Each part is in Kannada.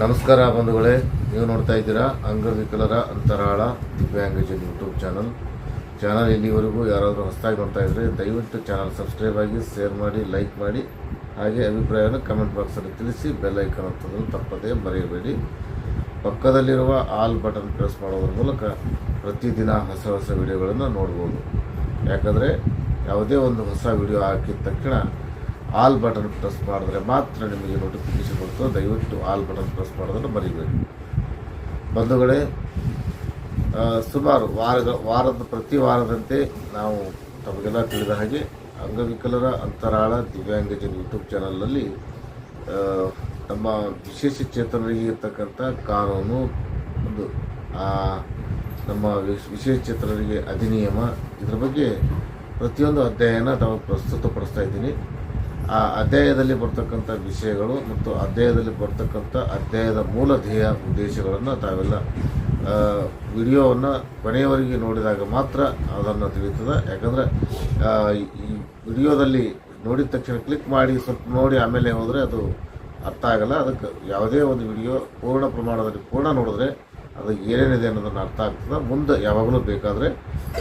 ಬಂಧುಗಳೇ, ನೀವು ನೋಡ್ತಾ ಇದ್ದೀರಾ ಅಂಗವಿಕಲರ ಅಂತರಾಳ ದಿವ್ಯಾಂಗಜನ್ ಯೂಟ್ಯೂಬ್ ಚಾನಲ್ ಚಾನಲ್ ಇಲ್ಲಿವರೆಗೂ ಯಾರಾದರೂ ಹೊಸದಾಗಿ ನೋಡ್ತಾ ಇದ್ರೆ ದಯವಿಟ್ಟು ಚಾನಲ್ ಸಬ್ಸ್ಕ್ರೈಬ್ ಆಗಿ ಶೇರ್ ಮಾಡಿ ಲೈಕ್ ಮಾಡಿ. ಹಾಗೆ ಅಭಿಪ್ರಾಯವನ್ನು ಕಮೆಂಟ್ ಬಾಕ್ಸಲ್ಲಿ ತಿಳಿಸಿ ಬೆಲ್ ಐಕನ್ ಅಂತಂದ್ರೆ ತಪ್ಪದೇ ಮರೆಯಬೇಡಿ. ಪಕ್ಕದಲ್ಲಿರುವ ಆಲ್ ಬಟನ್ ಪ್ರೆಸ್ ಮಾಡೋದ್ರ ಮೂಲಕ ಪ್ರತಿದಿನ ಹೊಸ ಹೊಸ ವಿಡಿಯೋಗಳನ್ನು ನೋಡ್ಬೋದು. ಯಾಕಂದರೆ ಯಾವುದೇ ಒಂದು ಹೊಸ ವಿಡಿಯೋ ಹಾಕಿದ ತಕ್ಷಣ ಆಲ್ ಬಟನ್ ಪ್ರೆಸ್ ಮಾಡಿದ್ರೆ ಮಾತ್ರ ನಿಮಗೆ ನೋಟಿಫಿಕೇಶನ್ ಬರ್ತದೆ ದಯವಿಟ್ಟು ಆಲ್ ಬಟನ್ ಪ್ರೆಸ್ ಮಾಡೋದನ್ನು ಬರೀಬೇಕು ಬಂಧುಗಳೇ ಸುಮಾರು ವಾರದ ವಾರದ, ಪ್ರತಿ ವಾರದಂತೆ ನಾವು ತಮಗೆಲ್ಲ ತಿಳಿದ ಹಾಗೆ ಅಂಗವಿಕಲರ ಅಂತರಾಳ ದಿವ್ಯಾಂಗಜನ್ ಯೂಟ್ಯೂಬ್ ಚಾನಲ್ನಲ್ಲಿ ನಮ್ಮ ವಿಶೇಷ ಚೇತನರಿಗೆ ಇರ್ತಕ್ಕಂಥ ಕಾನೂನು, ಒಂದು ನಮ್ಮ ವಿಶ್- ವಿಶೇಷ ಚೇತನರಿಗೆ ಅಧಿನಿಯಮ ಇದರ ಬಗ್ಗೆ ಪ್ರತಿಯೊಂದು ಅಧ್ಯಾಯನ ನಾವು ಪ್ರಸ್ತುತಪಡಿಸ್ತಾ ಇದ್ದೀನಿ. ಆ ಅಧ್ಯಾಯದಲ್ಲಿ ಬರ್ತಕ್ಕಂಥ ವಿಷಯಗಳು ಮತ್ತು ಅಧ್ಯಾಯದಲ್ಲಿ ಬರ್ತಕ್ಕಂಥ ಅಧ್ಯಾಯದ ಮೂಲ ಧ್ಯೇಯ ಉದ್ದೇಶಗಳನ್ನು ತಾವೆಲ್ಲ ವಿಡಿಯೋವನ್ನು ಕೊನೆಯವರೆಗೆ ನೋಡಿದಾಗ ಮಾತ್ರ ಅದನ್ನು ತಿಳಿತದೆ. ಯಾಕಂದರೆ ಈ ವಿಡಿಯೋದಲ್ಲಿ ನೋಡಿದ ತಕ್ಷಣ ಕ್ಲಿಕ್ ಮಾಡಿ, ಸ್ವಲ್ಪ ನೋಡಿ ಆಮೇಲೆ ಹೋದರೆ ಅದು ಅರ್ಥ ಆಗಲ್ಲ. ಅದಕ್ಕೆ ಯಾವುದೇ ಒಂದು ವಿಡಿಯೋ ಪೂರ್ಣ ಪ್ರಮಾಣದಲ್ಲಿ ಪೂರ್ಣ ನೋಡಿದ್ರೆ ಅದು ಏನೇನಿದೆ ಅನ್ನೋದನ್ನು ಅರ್ಥ ಆಗ್ತದೆ. ಮುಂದೆ ಯಾವಾಗಲೂ ಬೇಕಾದರೆ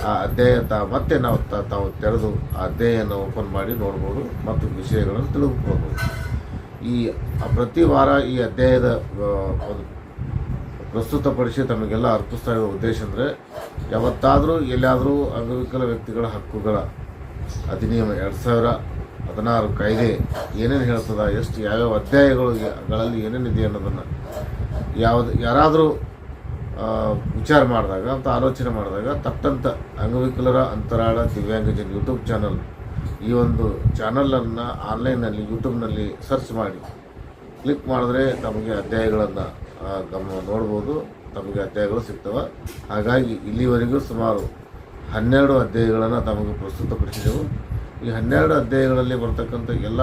ಆ ಅಧ್ಯಾಯ ಮತ್ತೆ ನಾವು ತಾವು ತೆರೆದು ಆ ಅಧ್ಯಾಯನ ಓಪನ್ ಮಾಡಿ ನೋಡ್ಬೋದು ಮತ್ತು ವಿಷಯಗಳನ್ನು ತಿಳಿದುಕೊಳ್ಬೋದು. ಈ ಪ್ರತಿ ವಾರ ಈ ಅಧ್ಯಾಯದ ಒಂದು ಪ್ರಸ್ತುತಪಡಿಸಿ ತಮಗೆಲ್ಲ ಅರ್ಪಿಸ್ತಾ ಇರೋ ಉದ್ದೇಶ ಅಂದರೆ ಯಾವತ್ತಾದರೂ ಎಲ್ಲಾದರೂ ಅಂಗವಿಕಲ ವ್ಯಕ್ತಿಗಳ ಹಕ್ಕುಗಳ ಅಧಿನಿಯಮ ಎರಡು ಸಾವಿರ ಹದಿನಾರು ಕಾಯ್ದೆ ಏನೇನು ಹೇಳ್ತದೆ, ಎಷ್ಟು, ಯಾವ್ಯಾವ ಅಧ್ಯಾಯಗಳು ಗಳಲ್ಲಿ ಏನೇನಿದೆ ಅನ್ನೋದನ್ನು ಯಾವುದು, ಯಾರಾದರೂ ವಿಚಾರ ಮಾಡಿದಾಗ, ಅಂತ ಆಲೋಚನೆ ಮಾಡಿದಾಗ ತಟ್ಟಂತ ಅಂಗವಿಕಲರ ಅಂತರಾಳ ದಿವ್ಯಾಂಗಜನ್ ಯೂಟ್ಯೂಬ್ ಚಾನಲ್ ಈ ಒಂದು ಚಾನಲನ್ನು ಆನ್ಲೈನಲ್ಲಿ ಯೂಟ್ಯೂಬ್ನಲ್ಲಿ ಸರ್ಚ್ ಮಾಡಿ. ಕ್ಲಿಕ್ ಮಾಡಿದ್ರೆ ತಮಗೆ ಅಧ್ಯಾಯಗಳನ್ನು ಗಮ, ನೋಡ್ಬೋದು. ತಮಗೆ ಅಧ್ಯಾಯಗಳು ಸಿಗ್ತವೆ. ಹಾಗಾಗಿ ಇಲ್ಲಿವರೆಗೂ ಸುಮಾರು ಹನ್ನೆರಡು ಅಧ್ಯಾಯಗಳನ್ನು ತಮಗೆ ಪ್ರಸ್ತುತಪಡಿಸಿದೆವು ಈ ಹನ್ನೆರಡು ಅಧ್ಯಾಯಗಳಲ್ಲಿ ಬರ್ತಕ್ಕಂಥ ಎಲ್ಲ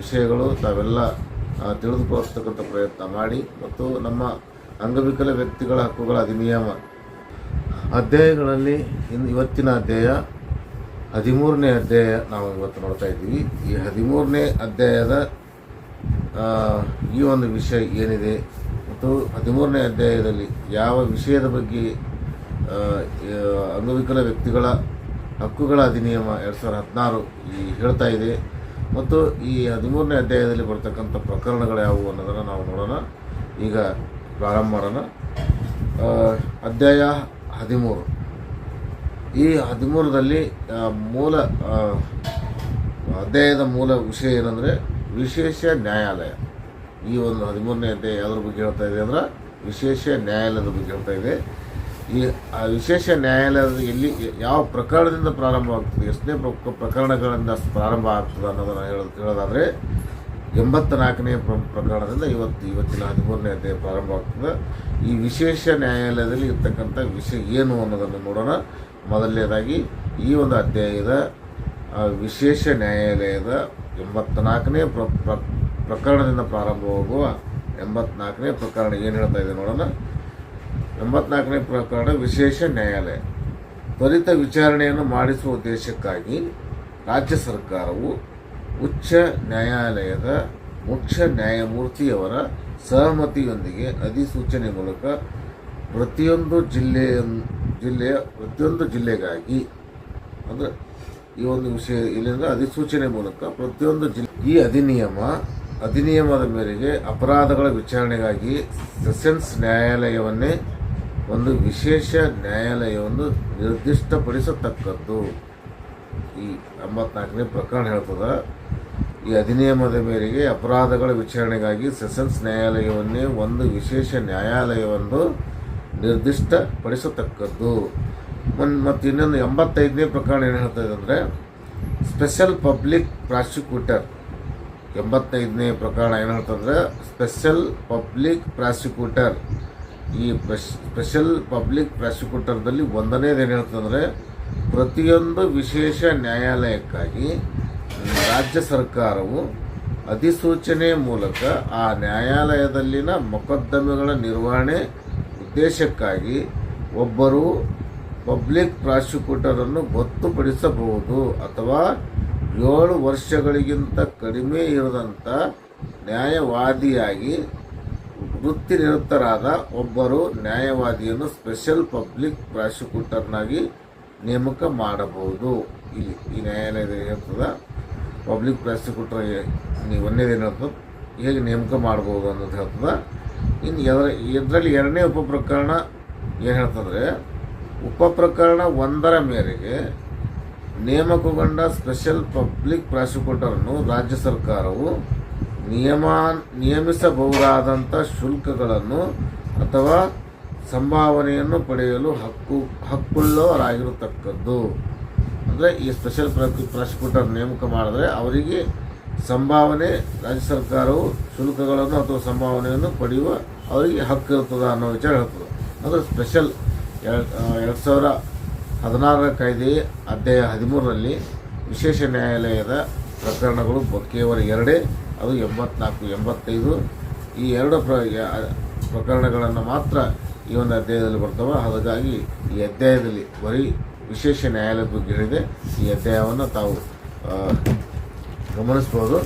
ವಿಷಯಗಳು ತಾವೆಲ್ಲ ತಿಳಿದುಕೊಳ್ಳತಕ್ಕಂಥ ಪ್ರಯತ್ನ ಮಾಡಿ ಮತ್ತು ನಮ್ಮ ಅಂಗವಿಕಲ ವ್ಯಕ್ತಿಗಳ ಹಕ್ಕುಗಳ ಅಧಿನಿಯಮ. ಅಧ್ಯಾಯಗಳಲ್ಲಿ ಇವತ್ತಿನ ಅಧ್ಯಾಯ, ಹದಿಮೂರನೇ ಅಧ್ಯಾಯ ನಾವು ಇವತ್ತು ನೋಡ್ತಾ ಇದ್ದೀವಿ. ಈ ಹದಿಮೂರನೇ ಅಧ್ಯಾಯದ ಈ ಒಂದು ವಿಷಯ ಏನಿದೆ ಮತ್ತು ಹದಿಮೂರನೇ ಅಧ್ಯಾಯದಲ್ಲಿ ಯಾವ ವಿಷಯದ ಬಗ್ಗೆ ಅಂಗವಿಕಲ ವ್ಯಕ್ತಿಗಳ ಹಕ್ಕುಗಳ ಅಧಿನಿಯಮ ಎರಡು ಸಾವಿರದ ಹದಿನಾರು ಈ ಹೇಳ್ತಾ ಇದೆ. ಮತ್ತು ಈ ಹದಿಮೂರನೇ ಅಧ್ಯಾಯದಲ್ಲಿ ಬರ್ತಕ್ಕಂಥ ಪ್ರಕರಣಗಳು ಯಾವುವು ಅನ್ನೋದನ್ನು ನಾವು ನೋಡೋಣ. ಈಗ ಪ್ರಾರಂಭ ಮಾಡೋಣ. ಅಧ್ಯಾಯ ಹದಿಮೂರು. ಈ ಹದಿಮೂರರಲ್ಲಿ ಮೂಲ ಅಧ್ಯಾಯದ ಮೂಲ ವಿಷಯ ಏನಂದರೆ, ವಿಶೇಷ ನ್ಯಾಯಾಲಯ. ಈ ಒಂದು ಹದಿಮೂರನೇ ಅಧ್ಯಾಯ ಯಾವುದ್ರ ಬಗ್ಗೆ ಹೇಳ್ತಾ ಇದೆ ಅಂದ್ರೆ, ವಿಶೇಷ ನ್ಯಾಯಾಲಯದ ಬಗ್ಗೆ ಹೇಳ್ತಾ ಇದೆ. ಈ, ಆ ವಿಶೇಷ ನ್ಯಾಯಾಲಯದ ಎಲ್ಲಿ, ಯಾವ ಪ್ರಕರಣದಿಂದ ಪ್ರಾರಂಭ ಆಗ್ತದೆ ಎಷ್ಟನೇ ಪ್ರ- ಪ್ರಕರಣಗಳಿಂದ ಪ್ರಾರಂಭ ಆಗ್ತದೆ ಅನ್ನೋದನ್ನು ಹೇಳೋದು, ಹೇಳೋದಾದರೆ ಎಂಬತ್ತ ನಾಲ್ಕನೇ ಪ್ರ ಪ್ರಕರಣದಿಂದ ಇವತ್ತು, ಇವತ್ತಿನ ಹದಿಮೂರನೇ ಅಧ್ಯಾಯ ಪ್ರಾರಂಭವಾಗ್ತದೆ ಈ ವಿಶೇಷ ನ್ಯಾಯಾಲಯದಲ್ಲಿ ಇರ್ತಕ್ಕಂಥ ವಿಷಯ ಏನು ಅನ್ನೋದನ್ನು ನೋಡೋಣ. ಮೊದಲನೇದಾಗಿ, ಈ ಒಂದು ಅಧ್ಯಾಯದ ವಿಶೇಷ ನ್ಯಾಯಾಲಯದ ಎಂಬತ್ನಾಲ್ಕನೇ ಪ್ರ- ಪ್ರಕರಣದಿಂದ ಪ್ರಾರಂಭವಾಗುವ ಎಂಬತ್ನಾಲ್ಕನೇ ಪ್ರಕರಣ ಏನು ಹೇಳ್ತಾ ಇದೆ ನೋಡೋಣ. ಎಂಬತ್ನಾಲ್ಕನೇ ಪ್ರಕರಣ ವಿಶೇಷ ನ್ಯಾಯಾಲಯ. ತ್ವರಿತ ವಿಚಾರಣೆಯನ್ನು ಮಾಡಿಸುವ ಉದ್ದೇಶಕ್ಕಾಗಿ ರಾಜ್ಯ ಸರ್ಕಾರವು ಉಚ್ಚ ನ್ಯಾಯಾಲಯದ ಮುಖ್ಯ ನ್ಯಾಯಮೂರ್ತಿಯವರ ಸಹಮತಿಯೊಂದಿಗೆ ಅಧಿಸೂಚನೆ ಮೂಲಕ ಪ್ರತಿಯೊಂದು ಜಿಲ್ಲೆಯ ಜಿಲ್ಲೆಯ ಪ್ರತಿಯೊಂದು ಜಿಲ್ಲೆಗಾಗಿ, ಅಂದರೆ ಈ ಒಂದು ವಿಷಯ ಇಲ್ಲಿಂದ ಅಧಿಸೂಚನೆ ಮೂಲಕ ಪ್ರತಿಯೊಂದು ಜಿಲ್ಲೆ ಈ ಅಧಿನಿಯಮ, ಅಧಿನಿಯಮದ ಮೇರೆಗೆ ಅಪರಾಧಗಳ ವಿಚಾರಣೆಗಾಗಿ ಸೆಷನ್ಸ್ ನ್ಯಾಯಾಲಯವನ್ನೇ ಒಂದು ವಿಶೇಷ ನ್ಯಾಯಾಲಯವನ್ನು ನಿರ್ದಿಷ್ಟಪಡಿಸತಕ್ಕದ್ದು. ಈ ಎಂಬತ್ನಾಲ್ಕನೇ ಪ್ರಕರಣ ಹೇಳ್ತದೆ, ಈ ಅಧಿನಿಯಮದ ಮೇರೆಗೆ ಅಪರಾಧಗಳ ವಿಚಾರಣೆಗಾಗಿ ಸೆಷನ್ಸ್ ನ್ಯಾಯಾಲಯವನ್ನೇ ಒಂದು ವಿಶೇಷ ನ್ಯಾಯಾಲಯವನ್ನು ನಿರ್ದಿಷ್ಟಪಡಿಸತಕ್ಕದ್ದು. ಮತ್ತು ಇನ್ನೊಂದು ಎಂಬತ್ತೈದನೇ ಪ್ರಕರಣ ಏನು ಹೇಳ್ತಾ ಇದೆ ಅಂದರೆ ಸ್ಪೆಷಲ್ ಪಬ್ಲಿಕ್ ಪ್ರಾಸಿಕ್ಯೂಟರ್ ಎಂಬತ್ತೈದನೇ ಪ್ರಕರಣ ಏನು ಹೇಳ್ತಂದ್ರೆ ಸ್ಪೆಷಲ್ ಪಬ್ಲಿಕ್ ಪ್ರಾಸಿಕ್ಯೂಟರ್ ಈ ಸ್ಪೆಷಲ್ ಪಬ್ಲಿಕ್ ಪ್ರಾಸಿಕ್ಯೂಟರ್ದಲ್ಲಿ ಒಂದನೇದು ಏನು ಹೇಳ್ತಂದ್ರೆ ಪ್ರತಿಯೊಂದು ವಿಶೇಷ ನ್ಯಾಯಾಲಯಕ್ಕಾಗಿ ರಾಜ್ಯ ಸರ್ಕಾರವು ಅಧಿಸೂಚನೆ ಮೂಲಕ ಆ ನ್ಯಾಯಾಲಯದಲ್ಲಿನ ಮೊಕದ್ದಮೆಗಳ ನಿರ್ವಹಣೆ ಉದ್ದೇಶಕ್ಕಾಗಿ ಒಬ್ಬರು ಪಬ್ಲಿಕ್ ಪ್ರಾಸಿಕ್ಯೂಟರನ್ನು ಗೊತ್ತುಪಡಿಸಬಹುದು ಅಥವಾ ಏಳು ವರ್ಷಗಳಿಗಿಂತ ಕಡಿಮೆ ಇರದಂಥ ನ್ಯಾಯವಾದಿಯಾಗಿ ವೃತ್ತಿನಿರತರಾದ ಒಬ್ಬರು ನ್ಯಾಯವಾದಿಯನ್ನು ಸ್ಪೆಷಲ್ ಪಬ್ಲಿಕ್ ಪ್ರಾಸಿಕ್ಯೂಟರ್ನಾಗಿ ನೇಮಕ ಮಾಡಬಹುದು. ಇಲ್ಲಿ, ಈ ನ್ಯಾಯಾಲಯದ ಹೇಳ್ತದ. ಪಬ್ಲಿಕ್ ಪ್ರಾಸಿಕ್ಯೂಟರ್ ನೀವು ಒಂದೇದೇನು ಹೇಳ್ತದೆ. ಹೇಗೆ ನೇಮಕ ಮಾಡ್ಬೋದು ಅನ್ನೋದು ಹೇಳ್ತದೆ. ಇನ್ನು ಎದರ ಇದರಲ್ಲಿ ಎರಡನೇ ಉಪ ಪ್ರಕರಣ ಏನು ಹೇಳ್ತಂದ್ರೆ ಉಪಪ್ರಕರಣ ಒಂದರ ಮೇರೆಗೆ ನೇಮಕಗೊಂಡ ಸ್ಪೆಷಲ್ ಪಬ್ಲಿಕ್ ಪ್ರಾಸಿಕ್ಯೂಟರನ್ನು ರಾಜ್ಯ ಸರ್ಕಾರವು ನಿಯಮ ನಿಯಮಿಸಬಹುದಾದಂಥ ಶುಲ್ಕಗಳನ್ನು ಅಥವಾ ಸಂಭಾವನೆಯನ್ನು ಪಡೆಯಲು ಹಕ್ಕು, ಹಕ್ಕುಳ್ಳವರಾಗಿರತಕ್ಕದ್ದು. ಅಂದರೆ ಈ ಸ್ಪೆಷಲ್ ಪ್ರಾಸಿಕ್ಯೂಟರ್ ನೇಮಕ ಮಾಡಿದ್ರೆ ಅವರಿಗೆ ಸಂಭಾವನೆ, ರಾಜ್ಯ ಸರ್ಕಾರವು ಶುಲ್ಕಗಳನ್ನು ಅಥವಾ ಸಂಭಾವನೆಯನ್ನು ಪಡೆಯುವ ಅವರಿಗೆ ಹಕ್ಕು ಇರ್ತದೆ ಅನ್ನೋ ವಿಚಾರ ಹೇಳ್ತದೆ. ಅಂದರೆ ಸ್ಪೆಷಲ್ ಎರಡು ಸಾವಿರ ಹದಿನಾರರ ಕಾಯ್ದೆ ಅಧ್ಯಾಯ ಹದಿಮೂರರಲ್ಲಿ ವಿಶೇಷ ನ್ಯಾಯಾಲಯದ ಪ್ರಕರಣಗಳು ಕೇವಲ ಎರಡೇ, ಅದು ಎಂಬತ್ನಾಲ್ಕು, ಎಂಬತ್ತೈದು. ಈ ಎರಡು ಪ್ರ ಪ್ರಕರಣಗಳನ್ನು ಮಾತ್ರ ಒಂದು ಅಧ್ಯಾಯದಲ್ಲಿ ಬರ್ತವೆ. ಹಾಗಾಗಿ ಈ ಅಧ್ಯಾಯದಲ್ಲಿ ಬರೀ ವಿಶೇಷ ನ್ಯಾಯಾಲಯದ ಬಗ್ಗೆ ಹೇಳಿದೆ. ಈ ಅಧ್ಯಾಯವನ್ನು ತಾವು ಗಮನಿಸ್ಬೋದು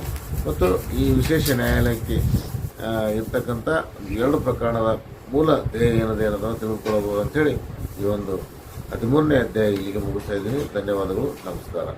ಮತ್ತು ಈ ವಿಶೇಷ ನ್ಯಾಯಾಲಯಕ್ಕೆ ಇರ್ತಕ್ಕಂಥ ಎರಡು ಪ್ರಕರಣದ ಮೂಲ ಧ್ಯೇಯ ಏನಿದೆ ಅನ್ನೋದನ್ನು ತಿಳಿದುಕೊಳ್ಳಬಹುದು ಅಂಥೇಳಿ ಈ ಒಂದು ಹದಿಮೂರನೇ ಅಧ್ಯಾಯ ಇಲ್ಲಿಗೆ ಮುಗಿಸ್ತಾ ಇದ್ದೀನಿ. ಧನ್ಯವಾದಗಳು. ನಮಸ್ಕಾರ.